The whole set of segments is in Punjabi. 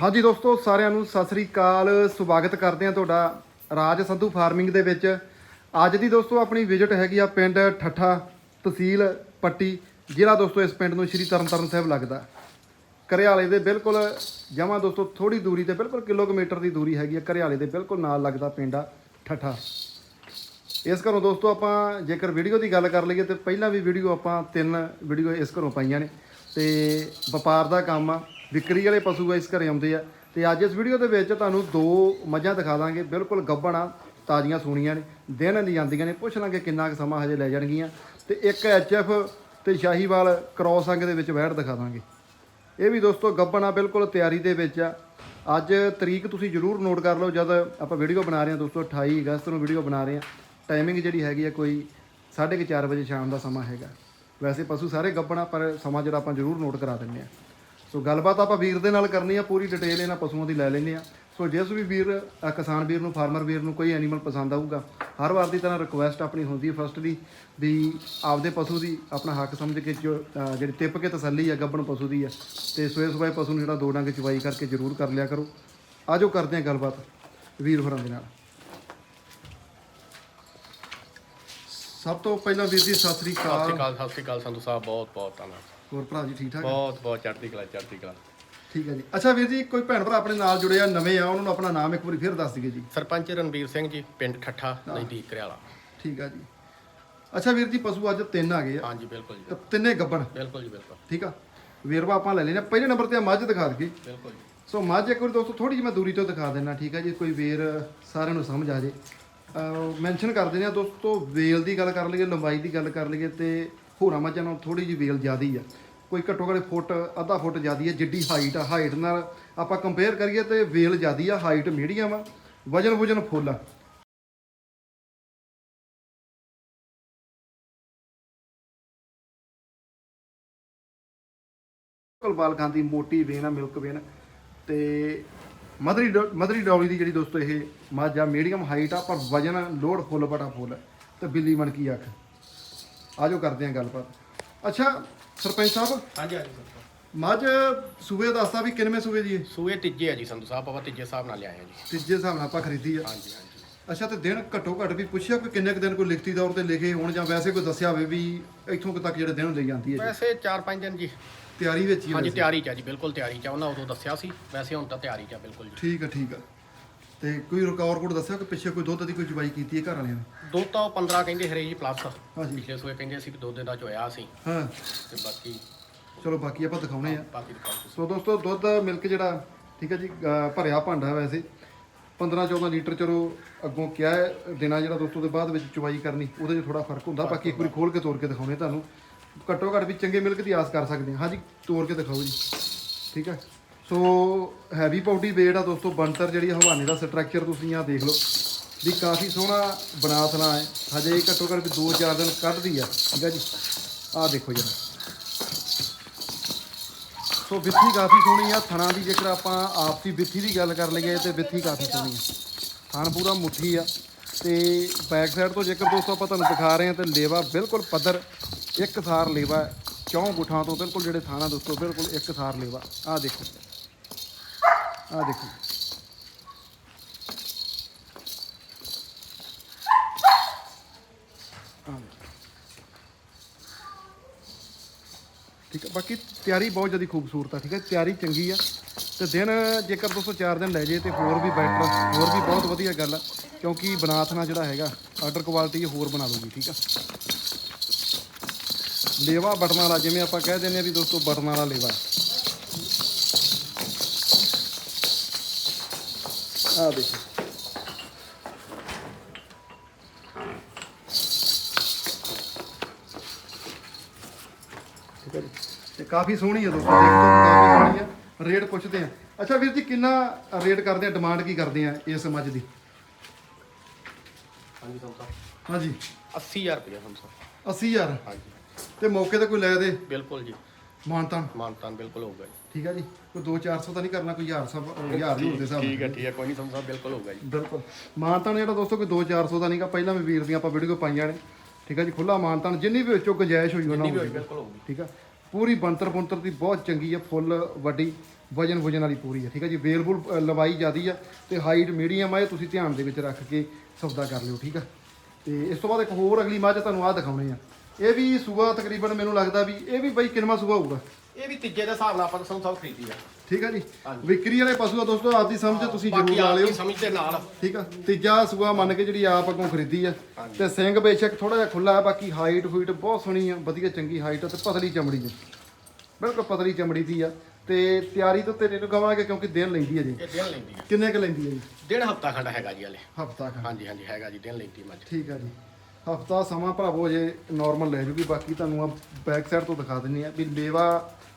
ਹਾਂਜੀ ਦੋਸਤੋ, ਸਾਰਿਆਂ ਨੂੰ ਸਤਿ ਸ੍ਰੀ ਅਕਾਲ। ਸਵਾਗਤ ਕਰਦੇ ਹਾਂ ਤੁਹਾਡਾ ਰਾਜ ਸੰਧੂ ਫਾਰਮਿੰਗ ਦੇ ਵਿੱਚ। ਅੱਜ ਦੀ ਦੋਸਤੋ, ਆਪਣੀ ਵਿਜ਼ਿਟ ਹੈਗੀ ਆ ਪਿੰਡ ਠੱਠਾ ਤਹਿਸੀਲ ਪੱਟੀ, ਜ਼ਿਲ੍ਹਾ ਦੋਸਤੋ, ਇਸ ਪਿੰਡ ਨੂੰ ਸ਼੍ਰੀ ਤਰਨਤਾਰਨ ਸਾਹਿਬ ਲੱਗਦਾ। ਕਰਿਆਲੇ ਦੇ ਬਿਲਕੁਲ ਜਮਾ ਦੋਸਤੋ ਥੋੜੀ ਦੂਰੀ ਤੇ, ਬਿਲਕੁਲ ਕਿਲੋਮੀਟਰ ਦੀ ਦੂਰੀ ਹੈਗੀ ਆ, ਕਰਿਆਲੇ ਦੇ ਬਿਲਕੁਲ ਨਾਲ ਲੱਗਦਾ ਪਿੰਡ ਆ ਠੱਠਾ। ਇਸ ਘਰੋਂ ਦੋਸਤੋ, ਆਪਾਂ ਜੇਕਰ ਵੀਡੀਓ ਦੀ ਗੱਲ ਕਰ ਲਈਏ, ਤੇ ਪਹਿਲਾਂ ਵੀ ਵੀਡੀਓ ਆਪਾਂ ਤਿੰਨ ਵੀਡੀਓ ਇਸ ਘਰੋਂ ਪਾਈਆਂ ਨੇ, ਤੇ ਵਪਾਰ ਦਾ ਕੰਮ ਆ। ਵਿਕਰੀ ਵਾਲੇ ਪਸ਼ੂ ਇਸ ਘਰੇ ਆਉਂਦੇ ਆ। ਤੇ ਅੱਜ ਇਸ ਵੀਡੀਓ ਦੇ ਵਿੱਚ ਤੁਹਾਨੂੰ ਦੋ ਮੱਝਾਂ ਦਿਖਾ ਦਾਂਗੇ। ਬਿਲਕੁਲ ਗੱਭਣ ਆ ਤਾਜ਼ੀਆਂ ਸੂਣੀਆਂ ਨੇ। ਦਿਨ ਦੀ ਜਾਂਦੀਆਂ ਨੇ। ਪੁੱਛ ਲਾਂਗੇ ਕਿੰਨਾ ਕੁ ਸਮਾਂ ਹਜੇ ਲੈ ਜਾਣਗੀਆਂ। ਤੇ ਇੱਕ ਐਚਐਫ ਤੇ ਸ਼ਾਹੀਵਾਲ ਕ੍ਰੋਸ ਅੰਗ ਦੇ ਵਿੱਚ ਵੈੜ ਦਿਖਾ ਦਾਂਗੇ। ਇਹ ਵੀ ਦੋਸਤੋ ਗੱਬਣਾ ਬਿਲਕੁਲ ਤਿਆਰੀ ਦੇ ਵਿੱਚ ਆ। ਅੱਜ ਤਰੀਕ ਤੁਸੀਂ ਜਰੂਰ ਨੋਟ ਕਰ ਲਓ, ਜਦ ਆਪਾਂ ਵੀਡੀਓ ਬਣਾ ਰਹੇ ਹਾਂ ਦੋਸਤੋ 28 ਅਗਸਤ ਨੂੰ ਵੀਡੀਓ ਬਣਾ ਰਹੇ ਹਾਂ। ਟਾਈਮਿੰਗ ਜਿਹੜੀ ਹੈਗੀ ਆ ਕੋਈ 4:30 ਵਜੇ ਸ਼ਾਮ ਦਾ ਸਮਾਂ ਹੈਗਾ। ਵੈਸੇ ਪਸ਼ੂ ਸਾਰੇ ਗੱਬਣਾ, ਪਰ ਸਮਾਂ ਜਿਹੜਾ ਆਪਾਂ ਜਰੂਰ ਨੋਟ ਕਰਾ ਦਿੰਨੇ ਆ ਸੋ ਗੱਲਬਾਤ ਆਪਾਂ ਵੀਰ ਦੇ ਨਾਲ ਕਰਨੀ ਆ ਪੂਰੀ ਡਿਟੇਲ ਇਹਨਾਂ ਪਸ਼ੂਆਂ ਦੀ ਲੈ ਲੈਂਦੇ ਆ। ਸੋ ਜਿਸ ਵੀ ਵੀਰ ਅ, ਕਿਸਾਨ ਵੀਰ ਨੂੰ ਫਾਰਮਰ ਵੀਰ ਨੂੰ ਕੋਈ ਐਨੀਮਲ ਪਸੰਦ ਆਊਗਾ ਹਰ ਵਾਰ ਦੀ ਤਰ੍ਹਾਂ ਰਿਕੁਐਸਟ ਆਪਣੀ ਹੁੰਦੀ ਹੈ ਫਸਟ ਦੀ ਵੀ ਆਪਦੇ ਪਸ਼ੂ ਦੀ ਆਪਣਾ ਹੱਕ ਸਮਝ ਕੇ ਜੋ ਅ, ਜਿਹੜੀ ਟਿੱਪ ਕੇ ਤਸੱਲੀ ਆ ਗੱਬਣ ਪਸ਼ੂ ਦੀ ਆ ਤੇ ਸੋਏ ਸੋਏ ਪਸ਼ੂ ਨੂੰ ਜਿਹੜਾ ਦੋ ਡੰਗ ਚਵਾਈ ਕਰਕੇ ਜ਼ਰੂਰ ਕਰ ਲਿਆ ਕਰੋ। ਆਜੋ ਕਰਦੇ ਆ ਗੱਲਬਾਤ ਵੀਰ ਹੋਰਾਂ ਦੇ ਨਾਲ। ਸਭ ਤੋਂ ਪਹਿਲਾਂ ਵੀਰ ਜੀ ਸਤਿ ਸ੍ਰੀ ਸਤਿ ਸ਼੍ਰੀ ਅਕਾਲ ਸਤਿ ਸ਼੍ਰੀ ਅਕਾਲ ਸੰਧੂ ਸਾਹਿਬ ਬਹੁਤ ਬਹੁਤ ਧੰਨਵਾਦ। ਹੋਰ ਭਰਾ ਜੀ ਠੀਕ ਠਾਕ ਬਹੁਤ ਬਹੁਤ ਚੜ੍ਹਦੀ ਕਲਾ ਚੜ੍ਹਦੀ ਕਲਾ। ਠੀਕ ਹੈ ਜੀ। ਅੱਛਾ ਵੀਰ ਜੀ ਕੋਈ ਭੈਣ ਭਰਾ ਆਪਣੇ ਨਾਲ ਜੁੜੇ ਆ ਨਵੇਂ ਆ ਉਹਨਾਂ ਨੂੰ ਆਪਣਾ ਨਾਮ ਇੱਕ ਵਾਰੀ ਫਿਰ ਦੱਸ ਦਈਏ ਜੀ। ਸਰਪੰਚ ਰਣਵੀਰ ਸਿੰਘ ਜੀ ਪਿੰਡ ਠੱਠਾ ਨਜ਼ਦੀਕ ਕਰਿਆਲਾ। ਠੀਕ ਆ ਜੀ। ਅੱਛਾ ਵੀਰ ਜੀ ਪਸ਼ੂ ਅੱਜ ਤਿੰਨ ਆ ਗਏ ਆ। ਹਾਂਜੀ ਬਿਲਕੁਲ ਜੀ। ਤੇ ਤਿੰਨੇ ਗੱਬਣ। ਬਿਲਕੁਲ ਜੀ ਬਿਲਕੁਲ। ਠੀਕ ਆ। ਵੇਰਵਾ ਆਪਾਂ ਲੈ ਲੈਣਾ ਪਹਿਲੇ ਨੰਬਰ ਤੇ ਆ ਮੱਝ ਦਿਖਾ ਦਈਏ। ਬਿਲਕੁਲ ਜੀ। ਸੋ ਮੱਝ ਇੱਕ ਵਾਰੀ ਦੋਸਤੋ ਥੋੜੀ ਜਿਹੀ ਮੈਂ ਦੂਰੀ ਤੋਂ ਦਿਖਾ ਦੇਣਾ ਠੀਕ ਆ ਜੀ। ਕੋਈ ਵੇਰ ਸਾਰਿਆਂ ਨੂੰ ਸਮਝ ਆ ਜੇ। ਮੈਂਸ਼ਨ ਕਰ ਦਿੰਦੇ ਆ ਦੋਸਤੋ ਵੇਲ ਦੀ ਗੱਲ ਕਰ ਲਈਏ ਲੰਬਾਈ ਦੀ ਗੱਲ ਕਰ ਲਈਏ ਤੇ ਹੋਰਾਂ ਮੱਝਾਂ ਨਾਲੋਂ ਥੋੜੀ ਜਿਹੀ ਵੇਲ ਜ਼ਿਆਦੀ ਆ। ਕੋਈ ਘੱਟੋ ਘੱਟ ਫੁੱਟ, ਅੱਧਾ ਫੁੱਟ ਜ਼ਿਆਦੀ ਆ ਜਿੱਡੀ ਹਾਈਟ ਆ ਹਾਈਟ ਨਾਲ ਆਪਾਂ ਕੰਪੇਅਰ ਕਰੀਏ ਤੇ ਵੇਲ ਜ਼ਿਆਦੀ ਆ ਹਾਈਟ ਮੀਡੀਅਮ ਆ, ਵਜਨ ਵਜਨ ਫੁੱਲ ਆ। ਬਿਲਕੁਲ ਬਾਲ ਖਾਂਦੀ ਮੋਟੀ ਵੇਨ ਆ ਮਿਲਕ ਵੇਨ। ਤੇ ਮਦਰੀ ਡੋ- ਮਦਰੀ ਡੌਲੀ ਦੀ ਜਿਹੜੀ ਦੋਸਤੋ ਇਹ ਮਾਝਾ ਮੀਡੀਅਮ ਹਾਈਟ ਆ, ਪਰ ਵਜਨ ਲੋਡ ਫੁੱਲ ਬਟਾ ਫੁੱਲ। ਤੇ ਬਿੱਲੀ ਬਣ ਕੀ ਅੱਖ ਆਜੋ ਕਰਦੇ ਆ ਗੱਲਬਾਤ। ਅੱਛਾ ਸਰਪੰਚ ਸਾਹਿਬ? ਹਾਂਜੀ ਹਾਂਜੀ ਸਾਹਿਬ ਮੱਝ ਸੂਬੇ ਦੱਸਦਾ ਵੀ ਕਿੰਨਵੇਂ ਸੂਬੇ ਦੀ ਇਹ ਸੂਏ ਤੀਜੇ ਆ ਜੀ ਸੰਧੂ ਸਾਹਿਬ ਆਪਾਂ ਤੀਜੇ ਹਿਸਾਬ ਨਾਲ ਲਿਆਏ ਆ ਜੀ। ਤੀਜੇ ਹਿਸਾਬ ਨਾਲ ਆਪਾਂ ਖਰੀਦੀ ਆ। ਹਾਂਜੀ ਹਾਂਜੀ। ਅੱਛਾ ਤੇ ਦਿਨ ਘੱਟੋ ਘੱਟ ਵੀ ਪੁੱਛਿਆ ਕੋਈ ਕਿੰਨੇ ਕੁ ਦਿਨ ਕੋਈ ਲਿਖਤੀ ਤੌਰ ਤੇ ਲਿਖੇ ਹੋਣ ਜਾਂ ਵੈਸੇ ਕੋਈ ਦੱਸਿਆ ਹੋਵੇ ਵੀ ਇੱਥੋਂ ਕੁ ਤੱਕ ਜਿਹੜੇ ਦਿਨ ਲਈ ਜਾਂਦੀ ਹੈ ਜੀ? ਵੈਸੇ 4-5 ਦਿਨ ਜੀ। ਤਿਆਰੀ ਵਿੱਚ ਹੀ ਹਾਂਜੀ ਵੈਸੇ। ਤਿਆਰੀ ਚ ਆ ਜੀ ਬਿਲਕੁਲ ਤਿਆਰੀ ਚ ਆ। ਉਹਨਾਂ ਉਦੋਂ ਦੱਸਿਆ ਸੀ ਵੈਸੇ ਹੁਣ ਤਾਂ ਤਿਆਰੀ ਚ ਆ ਬਿਲਕੁਲ ਜੀ। ਠੀਕ ਆ ਠੀਕ ਆ। ਤੇ ਕੋਈ ਰਿਕਾਰਡ ਕੋਡ ਦੱਸਿਆ ਕਿ ਪਿੱਛੇ ਕੋਈ ਦੁੱਧ ਦੀ ਕੋਈ ਜਵਾਈ ਕੀਤੀ ਹੈ ਘਰ ਵਾਲਿਆਂ ਨੇ? ਦੋ ਤਾਂ 15 ਕਹਿੰਦੇ ਹਰੇ ਜੀ ਪਲੱਸ ਹਾਂਜੀ ਪਿਛਲੇ ਸੂਏ ਕਹਿੰਦੇ ਸੀ ਕਿ ਦੋ ਦਿਨ ਦਾ ਚੋਇਆ ਸੀ। ਹਾਂ। ਤੇ ਬਾਕੀ ਚਲੋ ਬਾਕੀ ਆਪਾਂ ਦਿਖਾਉਣੇ ਆ। ਬਾਕੀ ਦਿਖਾਓ ਤੁਸੀਂ। ਸੋ ਦੋਸਤੋ ਦੁੱਧ ਮਿਲਕ ਜਿਹੜਾ ਠੀਕ ਹੈ ਜੀ ਅਹ ਭਰਿਆ ਭਾਂਡਾ ਹੈ ਵੈਸੇ। 15 14 ਲੀਟਰ ਚਲੋ ਅੱਗੋਂ ਕਿਹਾ ਹੈ, ਦੇਣਾ ਜਿਹੜਾ ਦੋਸਤੋ ਦੇ ਬਾਅਦ ਵਿੱਚ ਚੁਵਾਈ ਕਰਨੀ ਉਹਦੇ 'ਚ ਥੋੜਾ ਫ਼ਰਕ ਹੁੰਦਾ। ਬਾਕੀ ਇੱਕ ਵਾਰੀ ਖੋਲ ਕੇ ਤੋੜ ਕੇ ਦਿਖਾਉਣੇ ਤੁਹਾਨੂੰ। ਘੱਟੋ ਘੱਟ ਵੀ ਚੰਗੇ ਮਿਲਕ ਦੀ ਆਸ ਕਰ ਸਕਦੇ ਹਾਂ। ਹਾਂਜੀ ਤੋੜ ਕੇ ਦਿਖਾਓ ਜੀ। ਠੀਕ ਹੈ। ਸੋ ਹੈਵੀ ਪਾਊਡੀ ਵੇਟ ਆ ਦੋਸਤੋ ਬੰਤਰ ਜਿਹੜੀ ਆ ਹਵਾਨੇ ਦਾ ਸਟਰਕਚਰ ਤੁਸੀਂ ਆ ਦੇਖ ਲਓ ਵੀ ਕਾਫੀ ਸੋਹਣਾ ਬਣਾ ਥਣਾ ਹੈ। ਹਜੇ ਘੱਟੋ ਘੱਟ ਵੀ 2-4 ਦਿਨ ਕੱਢਦੀ ਆ, ਠੀਕ ਹੈ ਜੀ। ਆਹ ਦੇਖੋ ਜਰਾ। ਸੋ ਵਿੱਥੀ ਕਾਫੀ ਸੋਹਣੀ ਆ, ਥਣਾ ਦੀ ਜੇਕਰ ਆਪਾਂ ਆਪਸੀ ਵਿੱਥੀ ਦੀ ਗੱਲ ਕਰ ਲਈਏ ਤੇ ਵਿੱਥੀ ਕਾਫੀ ਸੋਹਣੀ ਆ। ਥਣ ਪੂਰਾ ਮੁੱਠੀ ਆ ਤੇ ਬੈਕ ਸਾਈਡ ਤੋਂ ਜੇਕਰ ਦੋਸਤੋ ਆਪਾਂ ਤੁਹਾਨੂੰ ਦਿਖਾ ਰਹੇ ਹਾਂ ਤੇ ਲੇਵਾ ਬਿਲਕੁਲ ਪੱਧਰ, ਇੱਕ ਥਾਰ ਲੇਵਾ ਚੌਂ ਗੁੱਠਾਂ ਤੋਂ ਬਿਲਕੁਲ ਜਿਹੜੇ ਥਾਣਾ ਦੋਸਤੋ, ਬਿਲਕੁਲ ਇੱਕ ਥਾਰ ਲੇਵਾ। ਆਹ ਦੇਖੋ। ਆਹ ਦੇਖੋ। ਆਹ। ਠੀਕ ਹੈ, ਬਾਕੀ ਤਿਆਰੀ ਬਹੁਤ ਜ਼ਿਆਦਾ ਖੂਬਸੂਰਤ ਆ, ਠੀਕ ਹੈ, ਤਿਆਰੀ ਚੰਗੀ ਆ। ਤੇ ਦਿਨ ਜੇਕਰ ਦੋਸਤੋ 4 ਦਿਨ ਲੈ ਜੇ ਤੇ ਹੋਰ ਵੀ ਬੈਟਰ, ਹੋਰ ਵੀ ਬਹੁਤ ਵਧੀਆ ਗੱਲ ਆ, ਕਿਉਂਕਿ ਬਨਾਥਨਾ ਜਿਹੜਾ ਹੈਗਾ, ਆਰਡਰ ਕੁਆਲਿਟੀ ਹੋਰ ਬਣਾ ਦੂਗੀ ਠੀਕ ਆ। ਲੇਵਾ ਬਟਨ ਵਾਲਾ, ਜਿਵੇਂ ਆਪਾਂ ਕਹਿ ਦਿੰਦੇ ਆ ਵੀ ਦੋਸਤੋ ਬਟਨ ਵਾਲਾ ਲੇਵਾ। ਆ ਦੇਖੋ। ਤੇ ਕਾਫੀ ਸੋਹਣੀ ਹੈ ਦੋਸਤੋ ਦੇਖ ਕਾਫੀ ਸੋਹਣੀ ਹੈ ਰੇਟ ਪੁੱਛਦੇ ਆ। ਅੱਛਾ ਵੀਰ ਜੀ ਕਿੰਨਾ ਰੇਟ ਕਰਦੇ ਆ ਡਿਮਾਂਡ ਕੀ ਕਰਦੇ ਆ ਇਸ ਮੱਝ ਦੀ? ਹਾਂਜੀ ਹਾਂਜੀ। 80000 ਰੁਪਏ ਸਾਹਿਬ 80000 ਹਾਂਜੀ। ਤੇ ਮੌਕੇ ਤੇ ਕੋਈ ਲੈ ਦੇ? ਬਿਲਕੁਲ ਜੀ। ਮਾਨਤਾਨ। ਮਾਨਤਾਨ ਬਿਲਕੁਲ ਹੋਊਗਾ ਜੀ। ਠੀਕ ਹੈ ਜੀ? ਕੋਈ 2-400 ਤਾਂ ਨਹੀਂ ਕਰਨਾ ਕੋਈ 1000 ਸਭ 1000 ਦੀ ਹੁੰਦੇ ਠੀਕ ਹੈ ਠੀਕ ਹੈ ਕੋਈ ਨਹੀਂ ਸਾਹਿਬ ਬਿਲਕੁਲ ਹੋਊਗਾ ਜੀ। ਬਿਲਕੁਲ। ਮਾਨਤਾਨ ਜਿਹੜਾ ਦੋਸਤੋ ਕੋਈ 2-400 ਦਾ ਨਹੀਂਗਾ ਪਹਿਲਾਂ ਵੀ ਵੀਰ ਦੀਆਂ ਆਪਾਂ ਵੀਡੀਓ ਪਾਈਆਂ ਨੇ। ਠੀਕ ਹੈ ਜੀ? ਖੁੱਲਾ ਮਾਨਤਾਨ। ਜਿੰਨੀ ਵੀ ਵਿੱਚੋਂ ਗੁੰਜਾਇਸ਼ ਹੋਈ ਉਹਨਾਂ ਹੋਊਗੀ ਠੀਕ ਆ। ਪੂਰੀ ਬੰਤਰ ਬੰਤਰ ਦੀ ਬਹੁਤ ਚੰਗੀ ਆ ਫੁੱਲ ਵੱਡੀ ਵਜਨ ਵਜਨ ਵਾਲੀ ਪੂਰੀ ਆ। ਠੀਕ ਆ ਜੀ? ਵੇਲਬੁਲ ਅ, ਲੰਬਾਈ ਜ਼ਿਆਦੀ ਆ ਤੇ ਹਾਈਟ ਮੀਡੀਅਮ ਆ ਇਹ ਤੁਸੀਂ ਧਿਆਨ ਦੇ ਵਿੱਚ ਰੱਖ ਕੇ ਸੌਦਾ ਕਰ ਲਿਓ ਠੀਕ ਆ? ਤੇ ਇਸ ਤੋਂ ਬਾਅਦ ਇੱਕ ਹੋਰ ਅਗਲੀ ਮੱਝ ਤੁਹਾਨੂੰ ਆ ਦਿਖਾਉਣੇ ਆ। ਇਹ ਵੀ ਸੂਆ ਤਕਰੀਬਨ ਮੈਨੂੰ ਲੱਗਦਾ ਵੀ ਇਹ ਵੀ ਬਈ ਕਿੰਨਵਾਂ ਸੂਆ ਹੋਊਗਾ? ਇਹ ਵੀ ਤੀਜੇ ਦੇ ਹਿਸਾਬ ਨਾਲ ਆਪਾਂ ਤਾਂ ਸਭ ਖਰੀਦੀ ਆ। ਠੀਕ ਆ ਜੀ? ਹਾਂਜੀ। ਵਿਕਰੀ ਵਾਲੇ ਪਸ਼ੂ ਆ ਦੋਸਤੋ ਆਪਦੀ ਸਮਝ ਤੁਸੀਂ ਬਾਕੀ ਜ਼ਰੂਰ ਲਾ ਆਪ ਲਿਓ ਸਮਝ ਦੇ ਨਾਲ। ਠੀਕ ਆ? ਤੀਜਾ ਸੂਆ ਮੰਨ ਕੇ ਜਿਹੜੀ ਆਪ ਅੱਗੋਂ ਖਰੀਦੀ ਆ। ਤੇ ਸਿੰਘ ਬੇਸ਼ੱਕ ਥੋੜਾ ਜਿਹਾ ਖੁੱਲਾ ਹੈ ਬਾਕੀ ਹਾਈਟ ਹੂਈਟ ਬਹੁਤ ਸੋਹਣੀ ਆ ਵਧੀਆ ਚੰਗੀ ਹਾਈਟ ਤੇ ਪਤਲੀ ਚਮੜੀ ਆ। ਬਿਲਕੁਲ ਪਤਲੀ ਚਮੜੀ ਦੀ ਆ। ਤੇ ਤਿਆਰੀ ਤੋਂ ਤੇਰੇ ਨੂੰ ਕਵਾਂਗੇ ਕਿਉਂਕਿ ਦਿਨ ਲੈਂਦੀ ਹੈ ਜੀ। ਇਹ ਦਿਨ ਲੈਂਦੀ ਆ। ਕਿੰਨੇ ਕ ਲੈਂਦੀ ਹੈ ਜੀ? ਡੇਢ ਹਫਤਾ ਖੰਡ ਹੈਗਾ ਜੀ ਹਲੇ। ਹਫਤਾ ਖਾ ਹਾਂਜੀ ਹਾਂਜੀ ਹੈਗਾ ਜੀ ਦਿਨ ਲੈਂਦੀ ਮੱਝ। ਠੀਕ ਆ ਜੀ। ਹਫਤਾ ਸਮਾਂ ਭਰਾਵੋ ਜੇ ਨਾਰਮਲ ਲੈ ਜੂਗੀ ਬਾਕੀ ਤੁਹਾਨੂੰ ਆ ਬੈਕ ਸਾਈਡ ਤੋਂ ਦਿਖਾ ਦਿੰਨੀ ਆ ਵੀ ਲੇਵਾ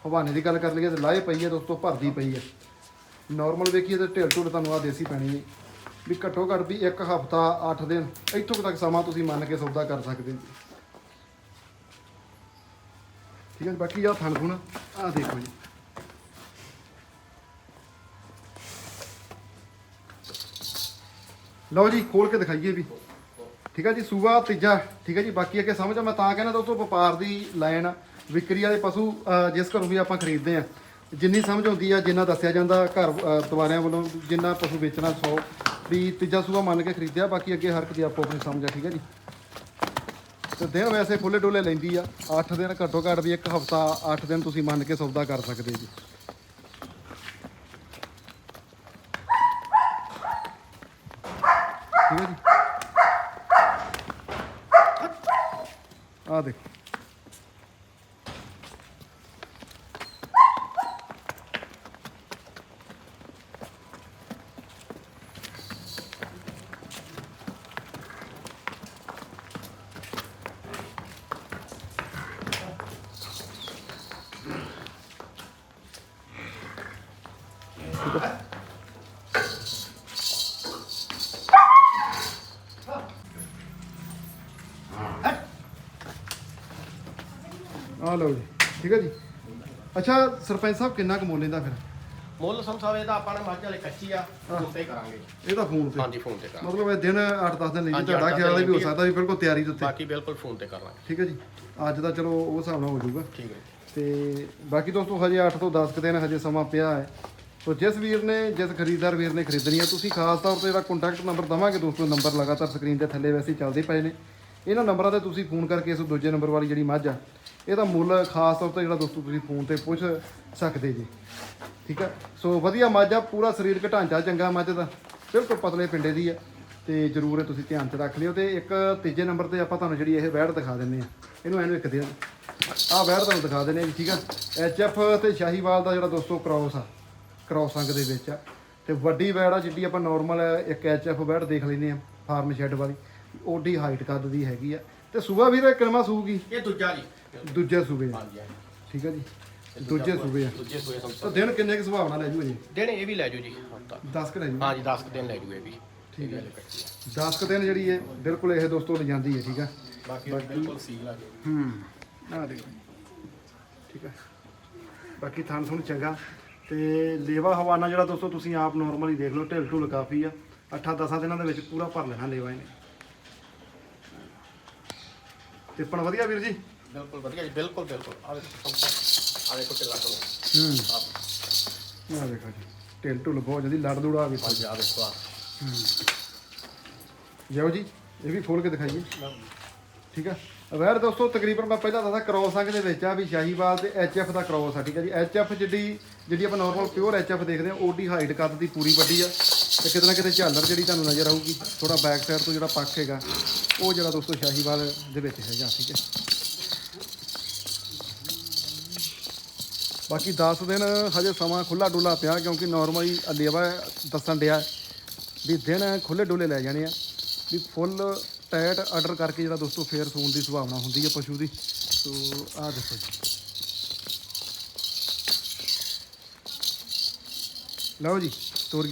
ਹਵਾਨੇ ਦੀ ਗੱਲ ਕਰ ਲਈਏ ਤੇ ਲਾਹੇ ਪਈ ਹੈ ਦੋਸਤੋ ਭਰਦੀ ਪਈ ਹੈ। ਨਾਰਮਲ ਵੇਖੀਏ ਤੇ ਢਿੱਲ ਢੁੱਲ ਤੁਹਾਨੂੰ ਆ ਦੇਸੀ ਪੈਣੀ ਹੈ। ਵੀ ਘੱਟੋ ਘੱਟ ਵੀ ਇੱਕ ਹਫਤਾ 8 ਦਿਨ ਇੱਥੋਂ ਤੱਕ ਸਮਾਂ ਤੁਸੀਂ ਮੰਨ ਕੇ ਸੌਦਾ ਕਰ ਸਕਦੇ ਹੋ। ਠੀਕ ਹੈ ਜੀ, ਬਾਕੀ ਆ ਥਣ ਥੁਣ ਆ ਦੇਖੋ ਜੀ। ਲਓ ਜੀ ਖੋਲ ਕੇ ਦਿਖਾਈਏ ਵੀ। ਠੀਕ ਹੈ ਜੀ, ਸੂਆ, ਤੀਜਾ, ਠੀਕ ਹੈ ਜੀ, ਬਾਕੀ ਅੱਗੇ ਸਮਝ ਆ, ਮੈਂ ਤਾਂ ਕਹਿੰਦਾ ਦੋਸਤੋ ਵਪਾਰ ਦੀ ਲਾਈਨ ਵਿਕਰੀ ਵਾਲੇ ਪਸ਼ੂ ਜਿਸ ਘਰੋਂ ਵੀ ਆਪਾਂ ਖਰੀਦਦੇ ਆ, ਜਿੰਨੀ ਸਮਝ ਆਉਂਦੀ ਆ, ਜਿੰਨਾ ਦੱਸਿਆ ਜਾਂਦਾ ਘਰ ਦੁਆਰਿਆਂ ਵੱਲੋਂ, ਜਿੰਨਾ ਪਸ਼ੂ ਵੇਚਣਾ 100 ਵੀ ਤੀਜਾ ਸੂਆ ਮੰਨ ਕੇ ਖਰੀਦਿਆ, ਬਾਕੀ ਅੱਗੇ ਹਰ ਇੱਕ ਦੀ ਆਪੋ ਆਪਣੀ ਸਮਝ ਆ, ਠੀਕ ਹੈ ਜੀ। ਤੇ ਦਿਨ ਵੈਸੇ ਫੁੱਲੇ ਡੁੱਲੇ ਲੈਂਦੀ ਆ 8 ਦਿਨ ਘੱਟੋ ਘੱਟ ਵੀ ਇੱਕ ਹਫਤਾ 8 ਦਿਨ ਤੁਸੀਂ ਮੰਨ ਕੇ ਸੌਦਾ ਕਰ ਸਕਦੇ ਜੀ। ਠੀਕ ਹੈ ਜੀ। ਆ ਆ ਲਓ ਜੀ ਠੀਕ ਹੈ ਜੀ। ਅੱਛਾ ਸਰਪੰਚ ਸਾਹਿਬ ਕਿੰਨਾ ਕੁ ਮੁੱਲ ਇਹਦਾ ਫਿਰ? ਮੁੱਲ ਸਮਸਾਵੇ ਦਾ ਆਪਾਂ ਨੇ ਮੱਝ ਵਾਲੇ ਕੱਚੀ ਆ ਹਾਂ। ਉੱਤੇ ਕਰਾਂਗੇ। ਇਹਦਾ ਫੋਨ ਤੇ। ਹਾਂਜੀ ਫੋਨ ਤੇ ਕਰਾਂਗੇ। ਮਤਲਬ ਇਹ ਦਿਨ 8-10 ਦਿਨ ਲਈ ਤੁਹਾਡਾ ਖਿਆਲ ਵੀ ਹੋ ਸਕਦਾ ਵੀ ਬਿਲਕੁਲ ਤਿਆਰੀ ਦੇ ਉੱਤੇ ਬਾਕੀ ਬਿਲਕੁਲ ਫੋਨ ਤੇ ਕਰਾਂਗੇ ਠੀਕ ਹੈ ਜੀ। ਅੱਜ ਦਾ ਚਲੋ ਉਹ ਹਿਸਾਬ ਨਾਲ ਹੋ ਜਾਊਗਾ। ਠੀਕ ਹੈ ਤੇ ਬਾਕੀ ਦੋਸਤੋ ਹਜੇ 8 ਤੋਂ 10 ਕੁ ਦਿਨ ਹਜੇ ਸਮਾਂ ਪਿਆ ਹੈ। ਤੋ ਜਿਸ ਵੀਰ ਨੇ ਜਿਸ ਖਰੀਦਦਾਰ ਵੀਰ ਨੇ ਖਰੀਦਣੀ ਹੈ ਤੁਸੀਂ ਖਾਸ ਤੌਰ ਤੇ ਜਿਹੜਾ ਕੰਟੈਕਟ ਨੰਬਰ ਦਵਾਂਗੇ ਦੋਸਤੋ ਨੰਬਰ ਲਗਾਤਾਰ ਸਕਰੀਨ ਦੇ ਥੱਲੇ ਵੈਸੇ ਚੱਲਦੇ ਪਏ ਨੇ। ਇਹਨਾਂ ਨੰਬਰਾਂ ਤੇ ਤੁਸੀਂ ਫੋਨ ਕਰਕੇ ਇਸ ਦੂਜੇ ਨੰਬਰ ਵਾਲੀ ਜਿਹੜੀ ਮੱਝ ਆ ਇਹਦਾ ਮੁੱਲ ਖਾਸ ਤੌਰ ਤੇ ਜਿਹੜਾ ਦੋਸਤੋ ਤੁਸੀਂ ਫੋਨ ਤੇ ਪੁੱਛ ਸਕਦੇ ਜੀ। ਠੀਕ ਆ ਸੋ ਵਧੀਆ ਮੱਝ ਆ, ਪੂਰਾ ਸਰੀਰਕ ਢਾਂਚਾ ਚੰਗਾ ਮੱਝ ਦਾ। ਬਿਲਕੁਲ ਪਤਲੇ ਪਿੰਡੇ ਦੀ ਆ। ਤੇ ਜ਼ਰੂਰ ਇਹ ਤੁਸੀਂ ਧਿਆਨ 'ਚ ਰੱਖ ਲਿਓ ਤੇ ਇੱਕ ਤੀਜੇ ਨੰਬਰ ਤੇ ਆਪਾਂ ਤੁਹਾਨੂੰ ਜਿਹੜੀ ਇਹ ਵੈੜ ਦਿਖਾ ਦਿੰਨੇ ਆ ਇਹਨੂੰ ਐਨੂੰ ਇੱਕ ਦੇ ਆਹ ਵੈੜ ਤੁਹਾਨੂੰ ਦਿਖਾ ਦਿੰਨੇ ਆ ਜੀ, ਠੀਕ ਆ? ਐਚ ਐਫ ਤੇ ਸ਼ਾਹੀਵਾਲ ਦਾ ਜਿਹੜਾ ਦੋਸਤੋ ਕ੍ਰਾਸ ਆ ਕ੍ਰਾਸ ਅੰਗ ਦੇ ਵਿੱਚ ਆ। ਤੇ ਵੱਡੀ ਵੈੜ ਆ, ਜਿੱਡੀ ਆਪਾਂ ਨਾਰਮਲ ਇੱਕ ਐਚ ਐਫ ਵੈੜ ਦੇਖ ਲੈਨੇ ਆ ਫਾਰਮ ਸ਼ੈੱਡ ਵਾਲੀ। ਓਡੀ ਹਾਈਟ ਕੱਦ ਦੀ ਹੈਗੀ ਆ। ਤੇ ਸੂਆ ਵੀਰ ਕਿੰਨਾ ਸੂਗੀ? ਇਹ ਦੂਜਾ ਜੀ। ਦੂਜੇ ਸੂਬੇ ਆ। ਹਾਂਜੀ ਹਾਂਜੀ। ਠੀਕ ਆ ਜੀ। ਦੂਜੇ ਸੂਬੇ ਆ। ਦੂਜੇ ਸੂਏ ਤਾਂ ਦਿਨ ਕਿੰਨੇ ਕੁ ਸੁਭਾਵਨਾ ਲੈ ਜੂ ਜੀ? ਦਿਨ ਇਹ ਵੀ ਲੈ ਜੂ ਜੀ ਹਫਤਾ 10 ਕੁ ਲੈ ਜੂ। ਹਾਂਜੀ 10 ਦਿਨ ਲੈ ਜੂ ਇਹ ਵੀ। ਠੀਕ ਹੈ। ਇਹ ਵਾਲੇ ਕੱਚੀ ਆ। 10 ਕੁ ਦਿਨ ਜਿਹੜੀ ਹੈ ਬਿਲਕੁਲ ਇਹ ਦੋਸਤੋ ਲੈ ਜਾਂਦੀ ਹੈ ਠੀਕ ਆ। ਬਾਕੀ ਬਿਲਕੁਲ ਸੀਲ ਆ ਜੀ। ਹੂੰ। ਆ ਦੇਖੋ ਠੀਕ ਹੈ ਬਾਕੀ ਥਣ ਥੁਣ ਚੰਗਾ। ਤੇ ਲੇਵਾ ਹਵਾਨਾ ਜਿਹੜਾ ਦੋਸਤੋ ਤੁਸੀਂ ਆਪ ਨਾਰਮਲੀ ਦੇਖ ਲਓ ਢਿੱਲ ਢੁੱਲ ਕਾਫੀ ਆ। 8-10 ਦਿਨਾਂ ਦੇ ਵਿੱਚ ਪੂਰਾ ਭਰ ਲੈਣਾ ਲੇਵਾ ਇਹਨੇ। ਤਿੱਪਣ ਵਧੀਆ ਵੀਰ ਜੀ? ਬਿਲਕੁਲ ਵਧੀਆ ਜੀ ਬਿਲਕੁਲ ਬਿਲਕੁਲ। ਆ ਦੇਖੋ ਆ ਦੇਖੋ ਢਿੱਲਾ ਤੋਂ ਹੂੰ। ਆ ਦੇਖੋ। ਜੀ ਢਿੱਲ ਢੁੱਲ ਬਹੁਤ ਜਲਦੀ ਲੜ ਦੂੜਾ ਆ ਦੇਖੋ ਆ ਜਾਓ ਜੀ ਇਹ ਵੀ ਖੋਲ ਕੇ ਦਿਖਾਈਏ। ਠੀਕ ਆ? ਅਵੈਰ ਦੋਸਤੋ ਤਕਰੀਬਨ ਮੈਂ ਪਹਿਲਾਂ ਦੱਸਿਆ ਕ੍ਰੋਸ ਅੰਗ ਦੇ ਵਿੱਚ ਆ ਵੀ ਸ਼ਾਹੀਵਾਲ ਤੇ ਐਚਐਫ ਦਾ ਕ੍ਰੋਸ ਆ ਠੀਕ ਆ ਜੀ? ਐਚਐਫ ਜਿਹੜੀ ਜਿਹੜੀ ਆਪਾਂ ਨਾਰਮਲ ਪਿਓਰ ਐਚਐਫ ਦੇਖਦੇ ਆ ਓਡੀ ਹਾਈਟ ਕੱਦ ਦੀ ਪੂਰੀ ਵੱਡੀ ਆ। ਤੇ ਕਿਤੇ ਨਾ ਕਿਤੇ ਝਾਲਰ ਜਿਹੜੀ ਤੁਹਾਨੂੰ ਨਜ਼ਰ ਆਊਗੀ ਥੋੜਾ ਬੈਕ ਸਾਈਡ ਤੋਂ ਜਿਹੜਾ ਪੱਖ ਹੈਗਾ ਉਹ ਜਿਹੜਾ ਦੋਸਤੋ ਸ਼ਾਹੀਵਾਲ ਦੇ ਵਿੱਚ ਹੈਗਾ ਠੀਕ ਹੈ ਬਾਕੀ 10 ਦਿਨ ਹਜੇ ਸਮਾਂ ਖੁੱਲਾ ਡੁੱਲਾ ਪਿਆ ਕਿਉਂਕਿ ਨਾਰਮਲੀ ਲੇਵਾ ਦੱਸਣ ਡਿਆ ਵੀ ਦਿਨ ਖੁੱਲੇ ਡੁੱਲੇ ਲੈ ਜਾਣੇ ਆ, ਵੀ ਫੁੱਲ ਟਾਇਟ ਆਰਡਰ ਕਰਕੇ ਜਿਹੜਾ ਦੋਸਤੋ ਫੇਰ ਸੂਣ ਦੀ ਸੰਭਾਵਨਾ ਹੁੰਦੀ ਹੈ ਪਸ਼ੂ ਦੀ। ਸੋ ਆਹ ਦੇਖੋ ਜੀ। ਲਓ ਜੀ ਤੋਰ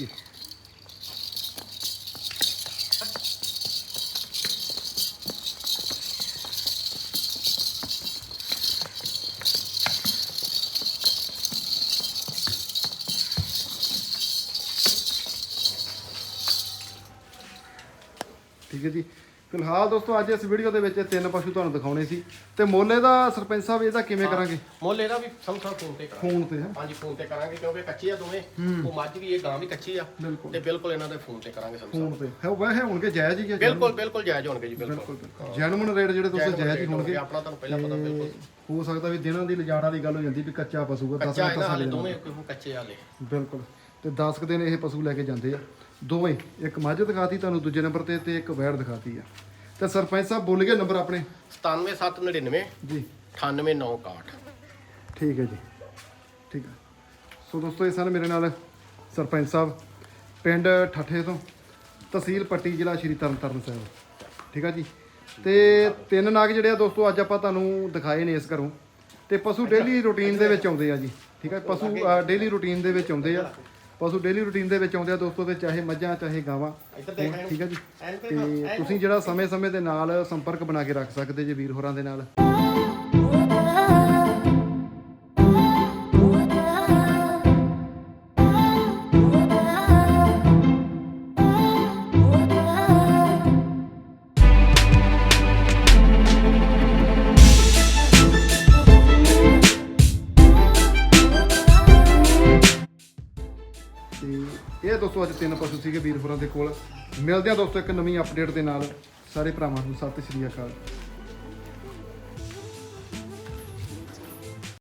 ਠੀਕ ਹੈ ਜੀ। ਫਿਲਹਾਲ ਦੋਸਤੋ ਅੱਜ ਇਸ ਵੀਡੀਓ ਦੇ ਵਿੱਚ ਇਹ ਤਿੰਨ ਪਸ਼ੂ ਤੁਹਾਨੂੰ ਦਿਖਾਉਣੇ ਸੀ। ਤੇ ਮੋਲੇ ਦਾ ਸਰਪੰਚ ਸਾਹਿਬ ਇਹਦਾ ਕਿਵੇਂ ਕਰਾਂਗੇ? ਮੁੱਲ ਇਹਦਾ ਵੀ ਸਭ ਤੋਂ ਫੋਨ ਤੇ ਕਰਾਂਗੇ। ਫੋਨ ਤੇ ਹੈ? ਹਾਂਜੀ ਫੋਨ ਤੇ ਕਰਾਂਗੇ ਕਿਉਂਕਿ ਕੱਚੇ ਆ ਦੋਵੇਂ। ਉਹ ਮੱਝ ਵੀ ਇਹ ਗਾਂ ਵੀ ਕੱਚੀ ਆ। ਬਿਲਕੁਲ। ਤੇ ਬਿਲਕੁਲ ਇਹਨਾਂ ਦੇ ਫੋਨ ਤੇ ਕਰਾਂਗੇ ਸਭ ਫੋਨ ਤੇ। ਹੈ ਵੈਸੇ ਹੋਣਗੇ ਜਾਇਜ਼ ਹੀ ਹੈ ਬਿਲਕੁਲ ਬਿਲਕੁਲ ਜਾਇਜ਼ ਹੋਣਗੇ ਜੀ ਬਿਲਕੁਲ। ਜੈਨੂਨ ਰੇਟ ਜਿਹੜੇ ਦੋਸਤੋ ਜਾਇਜ਼ ਹੀ ਹੋਣਗੇ। ਆਪਣਾ ਤੁਹਾਨੂੰ ਪਹਿਲਾਂ ਪਤਾ ਬਿਲਕੁਲ। ਤੇ ਹੋ ਸਕਦਾ ਵੀ ਦਿਨਾਂ ਦੀ ਲਿਜਾਣ ਵਾਲੀ ਗੱਲ ਹੋ ਜਾਂਦੀ ਵੀ ਕੱਚਾ ਪਸ਼ੂ ਆ 10 ਕੱਚਾ ਮਿੰਟ ਇਹਦਾ ਹਾਲੇ ਤਸੱਲੀ ਨਾਲ। ਦੋਵੇਂ ਕੋਈ ਕੱਚੇ ਹਾਲੇ ਬਿਲਕੁਲ। ਤੇ 10 ਕੁ ਦਿਨ ਇਹ ਪਸ਼ੂ ਲੈ ਕੇ ਜਾਂਦੇ ਆ। ਦੋਵੇਂ ਇੱਕ ਮੱਝ ਦਿਖਾਤੀ ਤੁਹਾਨੂੰ ਦੂਜੇ ਨੰਬਰ ਤੇ ਤੇ ਇੱਕ ਵੈੜ ਦਿਖਾਤੀ ਆ। ਤੇ ਸਰਪੰਚ ਸਾਹਿਬ ਬੋਲ ਗਏ ਨੰਬਰ ਆਪਣੇ? 97799 ਜੀ। 98961 ਠੀਕ ਹੈ ਜੀ। ਠੀਕ ਹੈ ਸੋ ਦੋਸਤੋ ਇਹ ਸਨ ਮੇਰੇ ਨਾਲ ਸਰਪੰਚ ਸਾਹਿਬ ਪਿੰਡ ਠੱਠੇ ਤੋਂ ਤਹਿਸੀਲ ਪੱਟੀ ਜ਼ਿਲ੍ਹਾ ਸ਼੍ਰੀ ਤਰਨਤਾਰਨ ਸਾਹਿਬ। ਠੀਕ ਆ ਜੀ। ਤੇ ਤਿੰਨ ਨਾਗ ਜਿਹੜੇ ਆ ਦੋਸਤੋ ਅੱਜ ਆਪਾਂ ਤੁਹਾਨੂੰ ਦਿਖਾਏ ਨੇ ਇਸ ਘਰੋਂ। ਤੇ ਪਸ਼ੂ ਡੇਲੀ ਰੂਟੀਨ ਦੇ ਵਿੱਚ ਆਉਂਦੇ ਆ ਜੀ। ਠੀਕ ਹੈ ਪਸ਼ੂ ਡੇਲੀ ਰੂਟੀਨ ਦੇ ਵਿੱਚ ਆਉਂਦੇ ਆ। ਪਸ਼ੂ ਡੇਲੀ ਰੂਟੀਨ ਦੇ ਵਿੱਚ ਆਉਂਦੇ ਆ ਦੋਸਤੋ ਤੇ ਚਾਹੇ ਮੱਝਾਂ ਚਾਹੇ ਗਾਵਾਂ। ਠੀਕ ਹੈ ਜੀ। ਤੇ ਤੁਸੀਂ ਜਿਹੜਾ ਸਮੇਂ-ਸਮੇਂ ਦੇ ਨਾਲ ਸੰਪਰਕ ਬਣਾ ਕੇ ਰੱਖ ਸਕਦੇ ਜੇ ਵੀਰ ਹੋਰਾਂ ਦੇ ਨਾਲ। ਦੋਸਤੋ, ਅੱਜ ਤਿੰਨ ਪਸ਼ੂ ਸੀਗੇ ਵੀਰ ਹੋਰਾਂ ਦੇ ਕੋਲ। ਮਿਲਦੇ ਆ ਦੋਸਤੋ ਇੱਕ ਨਵੀਂ ਅਪਡੇਟ ਦੇ ਨਾਲ। ਸਾਰੇ ਭਰਾਵਾਂ ਨੂੰ ਸਤਿ ਸ਼੍ਰੀ ਅਕਾਲ।